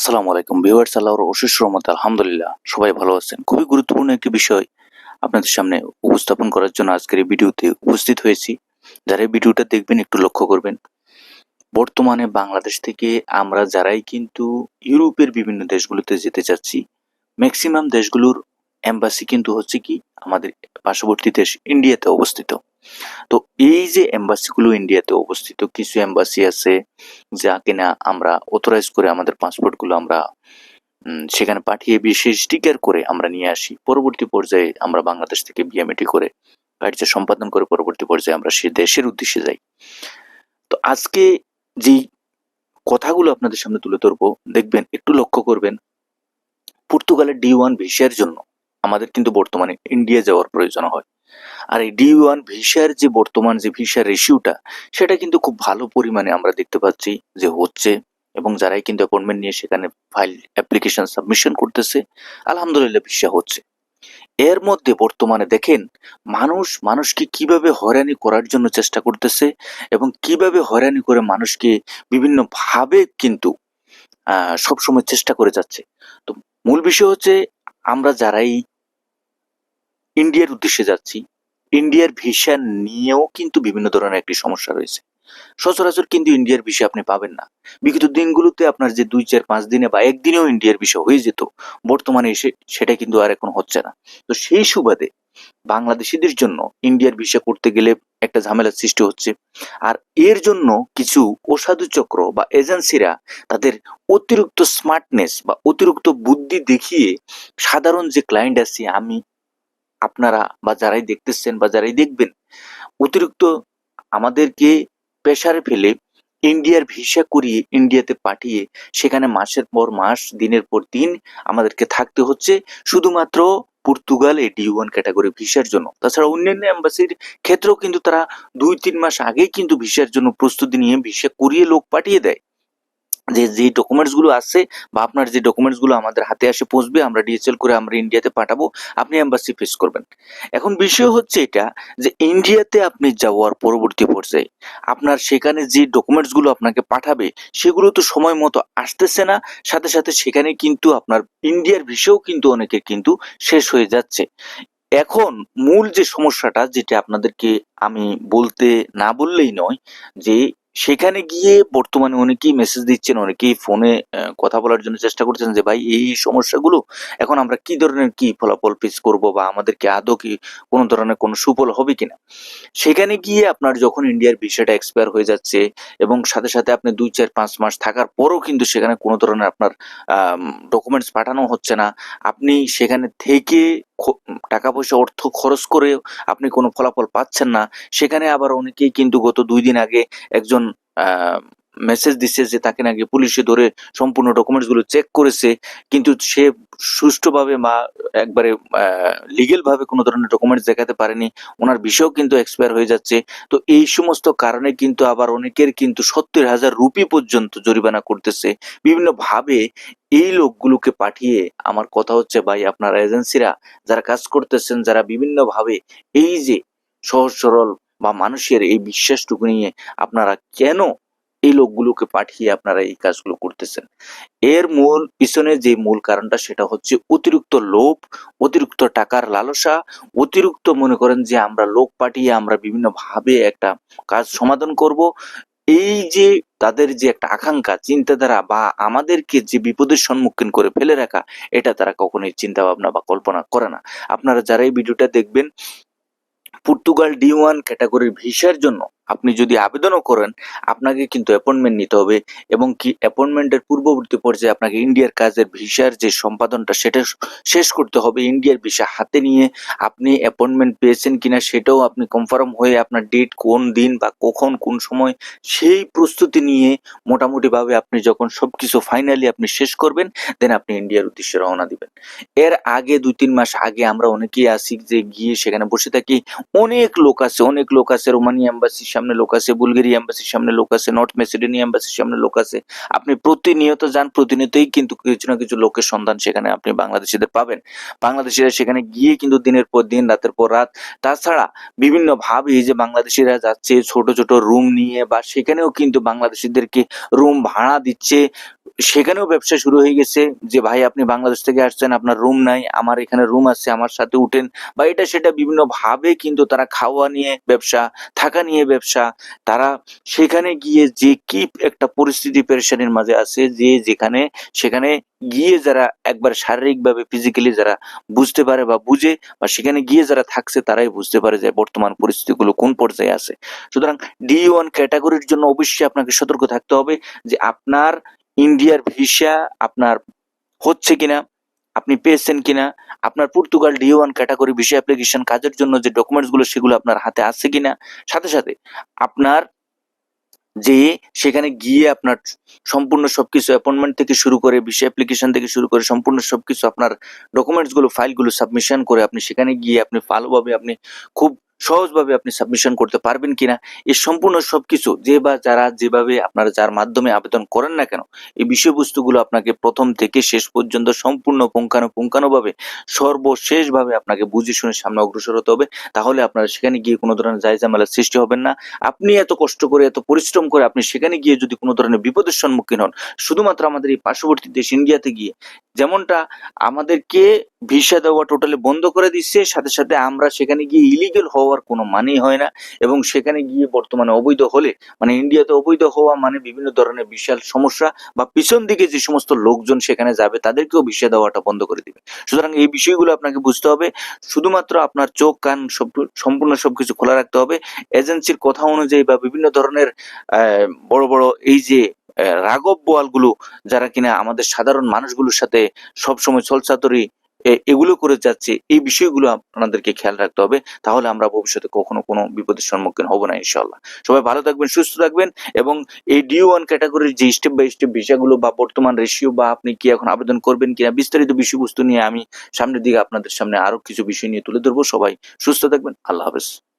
আসসালামু আলাইকুম ভিউয়ার্স, আল্লাহর অশেষ রহমত আলহামদুলিল্লাহ, সবাই ভালো আছেন। খুবই গুরুত্বপূর্ণ একটি বিষয় আপনাদের সামনে উপস্থাপন করার জন্য আজকের এই ভিডিওতে উপস্থিত হয়েছি। যারা এই ভিডিওটা দেখবেন, একটু লক্ষ্য করবেন। বর্তমানে বাংলাদেশ থেকে আমরা যারাই কিন্তু ইউরোপের বিভিন্ন দেশগুলোতে যেতে চাচ্ছি, ম্যাক্সিমাম দেশগুলোর এম্বাসি কিন্তু হচ্ছে কি, আমাদের পার্শ্ববর্তী দেশ ইন্ডিয়াতে অবস্থিত। তো এই যে এম্বাসিগুলো ইন্ডিয়াতে অবস্থিত, কিছু এম্বাসি আছে যা কিনা আমরা অথরাইজ করে আমাদের পাসপোর্টগুলো আমরা সেখানে পাঠিয়ে বিশেষ স্টিকার করে আমরা নিয়ে আসি। পরবর্তী পর্যায়ে আমরা বাংলাদেশ থেকে বিএমএটি করে কার্য সম্পাদন করে পরবর্তী পর্যায়ে আমরা সে দেশের উদ্দেশ্যে যাই। তো আজকে যেই কথাগুলো আপনাদের সামনে তুলে ধরবো, দেখবেন একটু লক্ষ্য করবেন, পর্তুগালের ডি ওয়ান ভিসার জন্য আমাদের কিন্তু বর্তমানে ইন্ডিয়া যাওয়ার প্রয়োজন হয়। আর এই ডি ওয়ান ভিসার যে বর্তমান যে ভিসার রেশিওটা সেটা কিন্তু খুব ভালো পরিমাণে আমরা দেখতে পাচ্ছি যে হচ্ছে এবং যারাই কিন্তু অ্যাপয়েন্টমেন্ট নিয়ে সেখানে ফাইল অ্যাপ্লিকেশন সাবমিশন করতেছে, আলহামদুলিল্লাহ ভিসা হচ্ছে। এর মধ্যে বর্তমানে দেখেন, মানুষ, মানুষকে কীভাবে হয়রানি করার জন্য চেষ্টা করতেছে এবং কীভাবে হয়রানি করে মানুষকে বিভিন্ন ভাবে কিন্তু সবসময় চেষ্টা করে যাচ্ছে। তো মূল বিষয় হচ্ছে, আমরা যারাই ইন্ডিয়ার উদ্দেশ্যে যাচ্ছি। ইন্ডিয়ার ভিসা নিয়েও কিন্তু বিভিন্ন ধরনের একটি সমস্যা রয়েছে। সচরাচর কিন্তু ইন্ডিয়ার ভিসা আপনি পাবেন না। বিগত দিনগুলোতে আপনার যে দুই, চার, পাঁচ দিনে বা একদিনেও ইন্ডিয়ার ভিসা হয়ে যেত, বর্তমানে এসে সেটা কিন্তু আর এখন হচ্ছে না। তো সেই সুবাদে বাংলাদেশিদের জন্য ইন্ডিয়ার ভিসা করতে গেলে একটা ঝামেলার সৃষ্টি হচ্ছে। আর এর জন্য কিছু অসাধু চক্র বা এজেন্সিরা তাদের অতিরিক্ত স্মার্টনেস বা অতিরিক্ত বুদ্ধি দেখিয়ে সাধারণ যে ক্লায়েন্ট আছে, আমি আপনারা বা যারাই দেখতেছেন বা যারাই দেখবেন, অতিরিক্ত আমাদেরকে প্রেসারে ফেলে ইন্ডিয়ার ভিসা করিয়ে ইন্ডিয়াতে পাঠিয়ে সেখানে মাসের পর মাস, দিনের পর দিন আমাদেরকে থাকতে হচ্ছে। শুধুমাত্র পর্তুগাল ডি ওয়ান ক্যাটাগরি ভিসার জন্য। তাছাড়া অন্যান্য এম্বাসির ক্ষেত্রেও কিন্তু তারা দুই, তিন মাস আগেই কিন্তু ভিসার জন্য প্রস্তুতি নিয়ে ভিসা করিয়ে লোক পাঠিয়ে দেয়। যে যে ডকুমেন্টসগুলো আছে বা আপনার যে ডকুমেন্টসগুলো আমাদের হাতে আসে পৌঁছবে, আমরা ডিএচএল করে আমরা ইন্ডিয়াতে পাঠাবো, আপনি এম্বাসি ফেস করবেন। এখন বিষয় হচ্ছে এটা যে ইন্ডিয়াতে আপনি যাওয়ার পরবর্তী পর্যায়ে আপনার সেখানে যে ডকুমেন্টসগুলো আপনাকে পাঠাবে, সেগুলো তো সময় মতো আসতেছে না, সাথে সাথে সেখানে কিন্তু আপনার ইন্ডিয়ার ভিসাও কিন্তু অনেকের কিন্তু শেষ হয়ে যাচ্ছে। এখন মূল যে সমস্যাটা, যেটা আপনাদেরকে আমি বলতে না বললেই নয়, যে সেখানে গিয়ে বর্তমানে অনেকেই মেসেজ দিচ্ছেন, অনেকেই ফোনে কথা বলার জন্য চেষ্টা করছেন যে, ভাই, এই সমস্যাগুলো এখন আমরা কি ধরনের কি ফলাফল পেশ করব বা আমাদেরকে আদৌ কি কোনো ধরনের কোনো সুফল হবে কিনা? সেখানে গিয়ে আপনার যখন ইন্ডিয়ার ভিসাটা এক্সপায়ার হয়ে যাচ্ছে এবং সাথে সাথে আপনি দুই, চার, পাঁচ মাস থাকার পরও কিন্তু সেখানে কোনো ধরনের আপনার ডকুমেন্টস পাঠানো হচ্ছে না, আপনি সেখানে থেকে টাকা পয়সা অর্থ খরচ করে আপনি কোনো ফলাফল পাচ্ছেন না। সেখানে আবার অনেকেই কিন্তু গত দুই দিন আগে একজন মেসেজ দিচ্ছে যে তাকে নাকি পুলিশে ধরে সম্পূর্ণ ডকুমেন্টসগুলো চেক করেছে, কিন্তু সে সুষ্ঠুভাবে বা একবারে লিগেল ভাবে কোনো ধরনের ডকুমেন্টস দেখাতে পারেনি। ওনার বিষয়ও কিন্তু এক্সপায়ার হয়ে যাচ্ছে। তো এই সমস্ত কারণে কিন্তু আবার অনেকের কিন্তু সত্তর হাজার রুপি পর্যন্ত জরিমানা করতেছে। বিভিন্ন ভাবে এই লোকগুলোকে পাঠিয়ে আমার কথা হচ্ছে ভাই, আপনারা এজেন্সিরা যারা কাজ করতেছেন, যারা বিভিন্ন ভাবে এই যে সহজ সরল বা মানুষের এই বিশ্বাসটুকু নিয়ে আপনারা কেন এই লোকগুলোকে পাঠিয়ে আপনারা এই কাজগুলো করতেছেন। এর মূল, পিছনে যে মূল কারণটা সেটা হচ্ছে অতিরিক্ত লোভ, অতিরিক্ত টাকার লালসা, অতিরিক্ত মনে করেন যে আমরা লোক পাঠিয়ে আমরা বিভিন্ন ভাবে একটা কাজ সমাধান করব। এই যে তাদের যে একটা আকাঙ্ক্ষা, চিন্তাধারা বা আমাদেরকে যে বিপদের সম্মুখীন করে ফেলে রাখা, এটা তারা কখনোই চিন্তা ভাবনা বা কল্পনা করে না। আপনারা যারা এই ভিডিওটা দেখবেন, পর্তুগাল ডি ওয়ান ক্যাটাগরির ভিসার জন্য আপনি যদি আবেদনও করেন, আপনাকে কিন্তু অ্যাপয়েন্টমেন্ট নিতে হবে এবং কি অ্যাপয়েন্টমেন্টের পূর্ববর্তী পর্যায়ে আপনাকে ইন্ডিয়ার কাজের ভিসার যে সম্পাদনটা সেটা শেষ করতে হবে, ইন্ডিয়ার ভিসা হাতে নিয়ে আপনি অ্যাপয়েন্টমেন্ট পেয়েছেন কিনা সেটাও আপনি কনফার্ম হয়ে আপনার ডেট কোন দিন বা কখন, কোন সময় সেই প্রস্তুতি নিয়ে মোটামুটিভাবে আপনি যখন সবকিছু ফাইনালি আপনি শেষ করবেন দেন আপনি ইন্ডিয়ার উদ্দেশ্যে রওনা দিবেন। এর আগে দুই তিন মাস আগে আমরা অনেকেই আসি যে গিয়ে সেখানে বসে থাকি, অনেক লোক আছে, অনেক লোক আছে রোমানিয়া এম্বাসির সামনে লোক আছে, বুলগেরিয়া এম্বাসির সামনে লোক আছে নর্থ মেসিডোনিয়া এম্বাসির সামনে লোক আছে। আপনি প্রতিনিয়ত যান, প্রতিনিয়তই কিন্তু কিছু না কিছু লোকের সন্ধান সেখানে আপনি বাংলাদেশিদের পাবেন। বাংলাদেশিরা সেখানে গিয়ে কিন্তু দিনের পর দিন, রাতের পর রাত, তাছাড়া বিভিন্ন ভাবে যে বাংলাদেশিরা যাচ্ছে, ছোট ছোট রুম নিয়ে বা সেখানেও কিন্তু বাংলাদেশিদেরকে রুম ভাড়া দিচ্ছে। সেখানেও ব্যবসা শুরু হয়ে গেছে যে, ভাই, আপনি বাংলাদেশ থেকে আসছেন, আপনার রুম নাই, আমার এখানে রুম আছে, আমার সাথে উঠেন। বা এটা সেটা বিভিন্ন ভাবে কিন্তু তারা খাওয়া নিয়ে ব্যবসা, থাকা নিয়ে ব্যবসা, তারা সেখানে গিয়ে যে কি একটা পরিস্থিতি পেরেশানির মাঝে আছে যে, যেখানে, সেখানে গিয়ে যারা একবার শারীরিকভাবে ফিজিক্যালি যারা বুঝতে পারে বা বুঝে, বা সেখানে গিয়ে যারা থাকছে, তারাই বুঝতে পারে যে, বর্তমান পরিস্থিতিগুলো কোন পর্যায়ে আছে। সুতরাং ডি ওয়ান ক্যাটাগরির জন্য অবশ্যই আপনাকে সতর্ক থাকতে হবে যে, আপনার ইন্ডিয়ার ভিসা আপনার হচ্ছে কিনা, আপনি পেয়েছেন কিনা, আপনার Portugal D one category visa application কাজের জন্য যে ডকুমেন্টসগুলো সেগুলো আপনার হাতে আছে কিনা, সাথে সাথে আপনার যে সেখানে গিয়ে আপনার সম্পূর্ণ সবকিছু অ্যাপয়েন্টমেন্ট থেকে শুরু করে, ভিসা অ্যাপ্লিকেশন থেকে শুরু করে সম্পূর্ণ সবকিছু আপনার ডকুমেন্টসগুলো ফাইলগুলো সাবমিশন করে আপনি সেখানে গিয়ে আপনি ভালোভাবে আপনি খুব সহজভাবে আপনি সাবমিশন করতে পারবেন কিনা, এই সম্পূর্ণ সবকিছু যে বা যারা যেভাবে আপনারা যার মাধ্যমে আবেদন করেন না কেন, এই বিষয়বস্তুগুলো আপনাকে প্রথম থেকে শেষ পর্যন্ত সম্পূর্ণ পুঙ্খানুপুঙ্খানুভাবে সর্বশেষভাবে আপনাকে বুঝে শুনে সামনে অগ্রসর হতে হবে। তাহলে আপনারা সেখানে গিয়ে কোনো ধরনের জায়জা মেলার সৃষ্টি হবেন না। আপনি এত কষ্ট করে, এত পরিশ্রম করে আপনি সেখানে গিয়ে যদি কোনো ধরনের বিপদের সম্মুখীন হন, শুধুমাত্র আমাদের এই পার্শ্ববর্তী দেশ ইন্ডিয়াতে গিয়ে যেমনটা আমাদেরকে ভিসা দেওয়া টোটালি বন্ধ করে দিচ্ছে, সাথে সাথে আমরা সেখানে গিয়ে ইলিগেল হওয়ার কোনো মানেই হয় না এবং সেখানে গিয়ে বর্তমানে অবৈধ হলে মানে ইন্ডিয়াতে অবৈধ হওয়া মানে বিভিন্ন ধরনের বিশাল সমস্যা বা পিছন দিকে যে সমস্ত লোকজন সেখানে যাবে, তাদেরকেও ভিসা দেওয়াটা বন্ধ করে দিবে। সুতরাং এই বিষয়গুলো আপনাকে বুঝতে হবে। শুধুমাত্র আপনার চোখ, কান সব সম্পূর্ণ সবকিছু খোলা রাখতে হবে। এজেন্সির কথা অনুযায়ী বা বিভিন্ন ধরনের বড় বড় এই যে রাগব বোয়ালগুলো, যারা কিনা আমাদের সাধারণ মানুষগুলোর সাথে সবসময় ছলচাতরি এ- এগুলো করে যাচ্ছে, এই বিষয়গুলো আপনাদেরকে খেয়াল রাখতে হবে। তাহলে আমরা ভবিষ্যতে কখনো কোনো বিপদের সম্মুখীন হব না ইনশাল্লাহ সবাই ভালো থাকবেন, সুস্থ থাকবেন এবং এই ডি ওয়ান ক্যাটাগরির যে স্টেপ বাই স্টেপ বিষয়গুলো বা বর্তমান রেশিও বা আপনি কি এখন আবেদন করবেন কিনা, বিস্তারিত বিষয়বস্তু নিয়ে আমি সামনের দিকে আপনাদের সামনে আরও কিছু বিষয় নিয়ে তুলে ধরবো। সবাই সুস্থ থাকবেন, আল্লাহ হাফেজ।